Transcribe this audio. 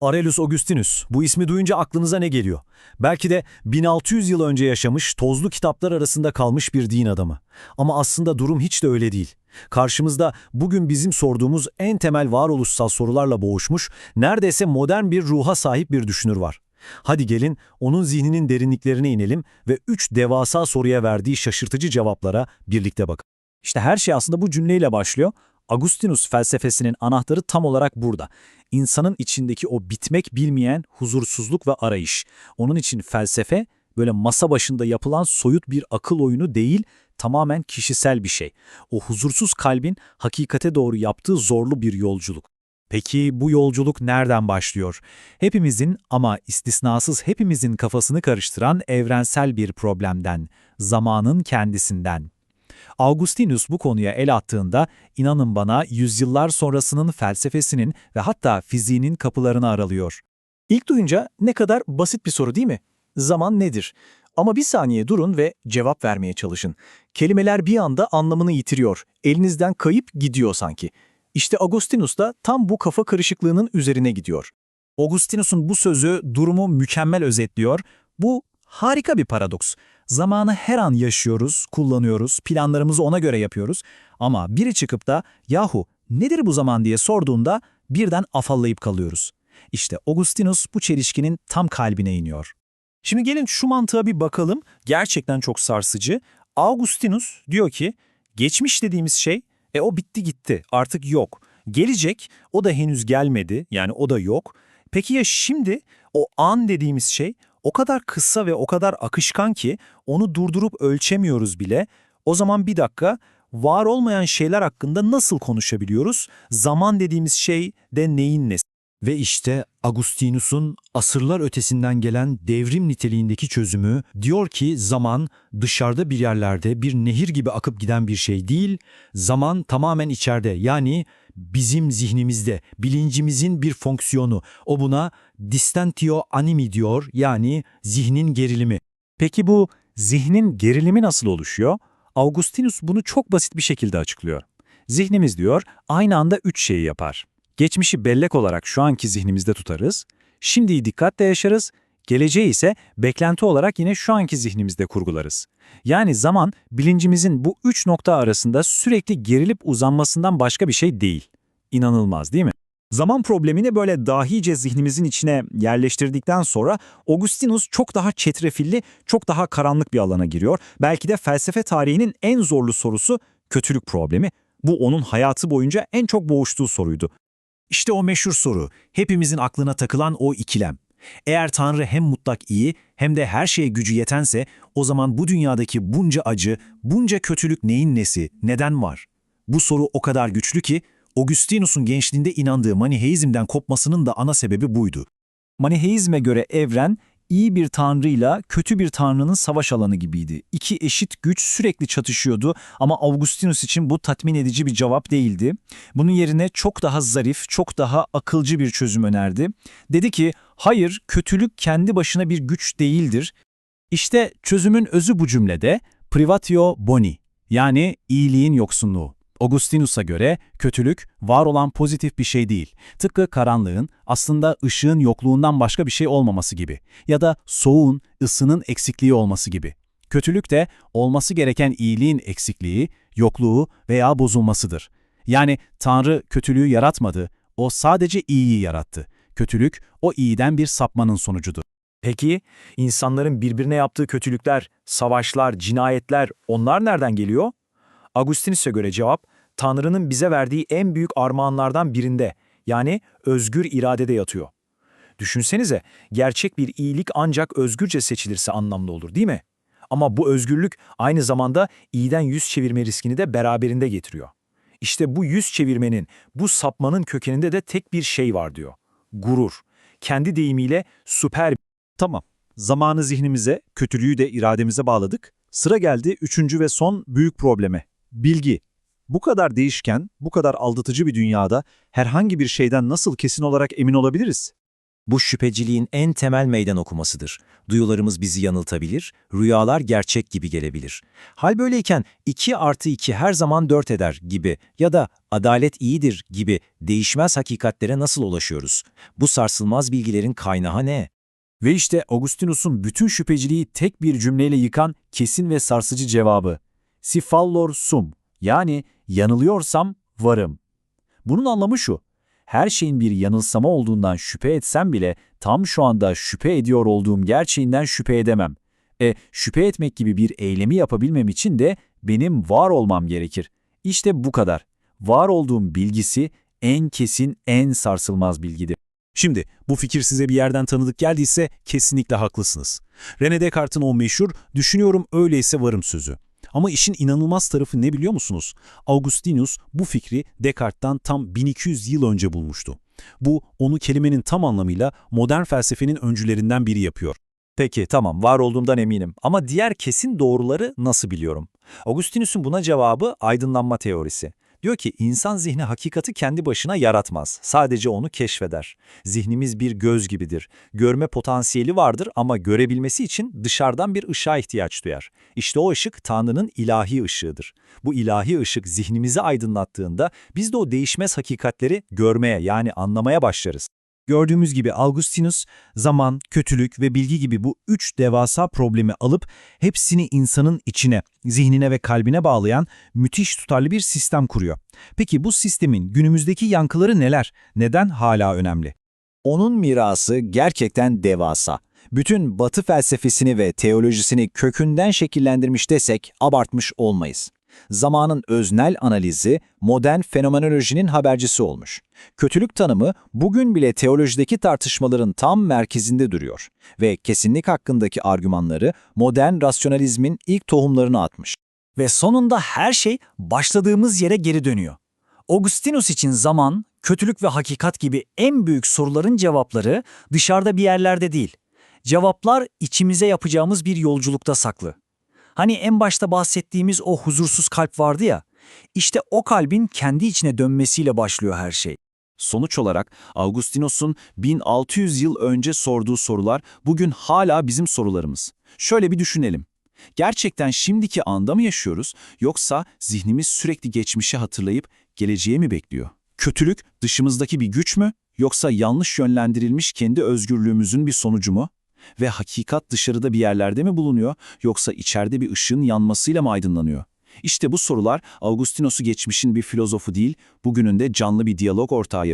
Aurelius Augustinus. Bu ismi duyunca aklınıza ne geliyor? Belki de 1600 yıl önce yaşamış, tozlu kitaplar arasında kalmış bir din adamı. Ama aslında durum hiç de öyle değil. Karşımızda bugün bizim sorduğumuz en temel varoluşsal sorularla boğuşmuş, neredeyse modern bir ruha sahip bir düşünür var. Hadi gelin onun zihninin derinliklerine inelim ve üç devasa soruya verdiği şaşırtıcı cevaplara birlikte bakalım. İşte her şey aslında bu cümleyle başlıyor. Agustinus felsefesinin anahtarı tam olarak burada. İnsanın içindeki o bitmek bilmeyen huzursuzluk ve arayış. Onun için felsefe böyle masa başında yapılan soyut bir akıl oyunu değil, tamamen kişisel bir şey. O huzursuz kalbin hakikate doğru yaptığı zorlu bir yolculuk. Peki bu yolculuk nereden başlıyor? Hepimizin ama istisnasız hepimizin kafasını karıştıran evrensel bir problemden, zamanın kendisinden. Augustinus bu konuya el attığında inanın bana yüzyıllar sonrasının felsefesinin ve hatta fiziğinin kapılarını aralıyor. İlk duyunca ne kadar basit bir soru değil mi? Zaman nedir? Ama bir saniye durun ve cevap vermeye çalışın. Kelimeler bir anda anlamını yitiriyor. Elinizden kayıp gidiyor sanki. İşte Agustinus da tam bu kafa karışıklığının üzerine gidiyor. Augustinus'un bu sözü durumu mükemmel özetliyor. Bu harika bir paradoks. Zamanı her an yaşıyoruz, kullanıyoruz, planlarımızı ona göre yapıyoruz. Ama biri çıkıp da yahu nedir bu zaman diye sorduğunda birden afallayıp kalıyoruz. İşte Augustinus bu çelişkinin tam kalbine iniyor. Şimdi gelin şu mantığa bir bakalım. Gerçekten çok sarsıcı. Augustinus diyor ki, geçmiş dediğimiz şey, e o bitti gitti, artık yok. Gelecek, o da henüz gelmedi, yani o da yok. Peki ya şimdi, o an dediğimiz şey, o kadar kısa ve o kadar akışkan ki onu durdurup ölçemiyoruz bile. O zaman bir dakika, var olmayan şeyler hakkında nasıl konuşabiliyoruz? Zaman dediğimiz şey de neyin nesi? Ve işte Agustinus'un asırlar ötesinden gelen devrim niteliğindeki çözümü diyor ki zaman dışarıda bir yerlerde bir nehir gibi akıp giden bir şey değil, zaman tamamen içeride yani bizim zihnimizde, bilincimizin bir fonksiyonu. O buna distantio animi diyor yani zihnin gerilimi. Peki bu zihnin gerilimi nasıl oluşuyor? Augustinus bunu çok basit bir şekilde açıklıyor. Zihnimiz diyor aynı anda üç şeyi yapar. Geçmişi bellek olarak şu anki zihnimizde tutarız, şimdiyi dikkatle yaşarız, geleceği ise beklenti olarak yine şu anki zihnimizde kurgularız. Yani zaman bilincimizin bu üç nokta arasında sürekli gerilip uzanmasından başka bir şey değil. İnanılmaz değil mi? Zaman problemini böyle dahice zihnimizin içine yerleştirdikten sonra Augustinus çok daha çetrefilli, çok daha karanlık bir alana giriyor. Belki de felsefe tarihinin en zorlu sorusu kötülük problemi. Bu onun hayatı boyunca en çok boğuştuğu soruydu. İşte o meşhur soru, hepimizin aklına takılan o ikilem. Eğer Tanrı hem mutlak iyi hem de her şeye gücü yetense o zaman bu dünyadaki bunca acı, bunca kötülük neyin nesi, neden var? Bu soru o kadar güçlü ki Augustinus'un gençliğinde inandığı maniheizmden kopmasının da ana sebebi buydu. Maniheizme göre evren iyi bir tanrıyla kötü bir tanrının savaş alanı gibiydi. İki eşit güç sürekli çatışıyordu ama Augustinus için bu tatmin edici bir cevap değildi. Bunun yerine çok daha zarif, çok daha akılcı bir çözüm önerdi. Dedi ki, hayır kötülük kendi başına bir güç değildir. İşte çözümün özü bu cümlede privatio boni yani iyiliğin yoksunluğu. Augustinus'a göre kötülük var olan pozitif bir şey değil. Tıpkı karanlığın aslında ışığın yokluğundan başka bir şey olmaması gibi ya da soğuğun ısının eksikliği olması gibi. Kötülük de olması gereken iyiliğin eksikliği, yokluğu veya bozulmasıdır. Yani Tanrı kötülüğü yaratmadı, o sadece iyiyi yarattı. Kötülük o iyiden bir sapmanın sonucudur. Peki, insanların birbirine yaptığı kötülükler, savaşlar, cinayetler onlar nereden geliyor? Agustinus'a göre cevap, Tanrı'nın bize verdiği en büyük armağanlardan birinde, yani özgür iradede yatıyor. Düşünsenize, gerçek bir iyilik ancak özgürce seçilirse anlamlı olur değil mi? Ama bu özgürlük aynı zamanda iyiden yüz çevirme riskini de beraberinde getiriyor. İşte bu yüz çevirmenin, bu sapmanın kökeninde de tek bir şey var diyor. Gurur. Kendi deyimiyle süper Tamam, zamanı zihnimize, kötülüğü de irademize bağladık. Sıra geldi üçüncü ve son büyük probleme. Bilgi. Bu kadar değişken, bu kadar aldatıcı bir dünyada herhangi bir şeyden nasıl kesin olarak emin olabiliriz? Bu şüpheciliğin en temel meydan okumasıdır. Duyularımız bizi yanıltabilir, rüyalar gerçek gibi gelebilir. Hal böyleyken 2 artı 2 her zaman 4 eder gibi ya da adalet iyidir gibi değişmez hakikatlere nasıl ulaşıyoruz? Bu sarsılmaz bilgilerin kaynağı ne? Ve işte Augustinus'un bütün şüpheciliği tek bir cümleyle yıkan kesin ve sarsıcı cevabı. Si fallor sum, yani yanılıyorsam varım. Bunun anlamı şu, her şeyin bir yanılsama olduğundan şüphe etsem bile tam şu anda şüphe ediyor olduğum gerçeğinden şüphe edemem. E, şüphe etmek gibi bir eylemi yapabilmem için de benim var olmam gerekir. İşte bu kadar. Var olduğum bilgisi en kesin, en sarsılmaz bilgidir. Şimdi bu fikir size bir yerden tanıdık geldiyse kesinlikle haklısınız. René Descartes'in o meşhur düşünüyorum öyleyse varım sözü. Ama işin inanılmaz tarafı ne biliyor musunuz? Augustinus bu fikri Descartes'tan tam 1200 yıl önce bulmuştu. Bu onu kelimenin tam anlamıyla modern felsefenin öncülerinden biri yapıyor. Peki tamam var olduğumdan eminim ama diğer kesin doğruları nasıl biliyorum? Augustinus'un buna cevabı aydınlanma teorisi. Diyor ki insan zihni hakikati kendi başına yaratmaz. Sadece onu keşfeder. Zihnimiz bir göz gibidir. Görme potansiyeli vardır ama görebilmesi için dışarıdan bir ışığa ihtiyaç duyar. İşte o ışık Tanrı'nın ilahi ışığıdır. Bu ilahi ışık zihnimizi aydınlattığında biz de o değişmez hakikatleri görmeye yani anlamaya başlarız. Gördüğümüz gibi Augustinus, zaman, kötülük ve bilgi gibi bu üç devasa problemi alıp hepsini insanın içine, zihnine ve kalbine bağlayan müthiş tutarlı bir sistem kuruyor. Peki bu sistemin günümüzdeki yankıları neler? Neden hala önemli? Onun mirası gerçekten devasa. Bütün batı felsefesini ve teolojisini kökünden şekillendirmiş desek abartmış olmayız. Zamanın öznel analizi modern fenomenolojinin habercisi olmuş. Kötülük tanımı bugün bile teolojideki tartışmaların tam merkezinde duruyor ve kesinlik hakkındaki argümanları modern rasyonalizmin ilk tohumlarını atmış. Ve sonunda her şey başladığımız yere geri dönüyor. Augustinus için zaman, kötülük ve hakikat gibi en büyük soruların cevapları dışarıda bir yerlerde değil. Cevaplar içimize yapacağımız bir yolculukta saklı. Hani en başta bahsettiğimiz o huzursuz kalp vardı ya, işte o kalbin kendi içine dönmesiyle başlıyor her şey. Sonuç olarak Augustinus'un 1600 yıl önce sorduğu sorular bugün hala bizim sorularımız. Şöyle bir düşünelim. Gerçekten şimdiki anda mı yaşıyoruz yoksa zihnimiz sürekli geçmişi hatırlayıp geleceğe mi bekliyor? Kötülük dışımızdaki bir güç mü yoksa yanlış yönlendirilmiş kendi özgürlüğümüzün bir sonucu mu? Ve hakikat dışarıda bir yerlerde mi bulunuyor yoksa içeride bir ışığın yanmasıyla mı aydınlanıyor? İşte bu sorular Augustinus'u geçmişin bir filozofu değil, bugünün de canlı bir diyalog ortağı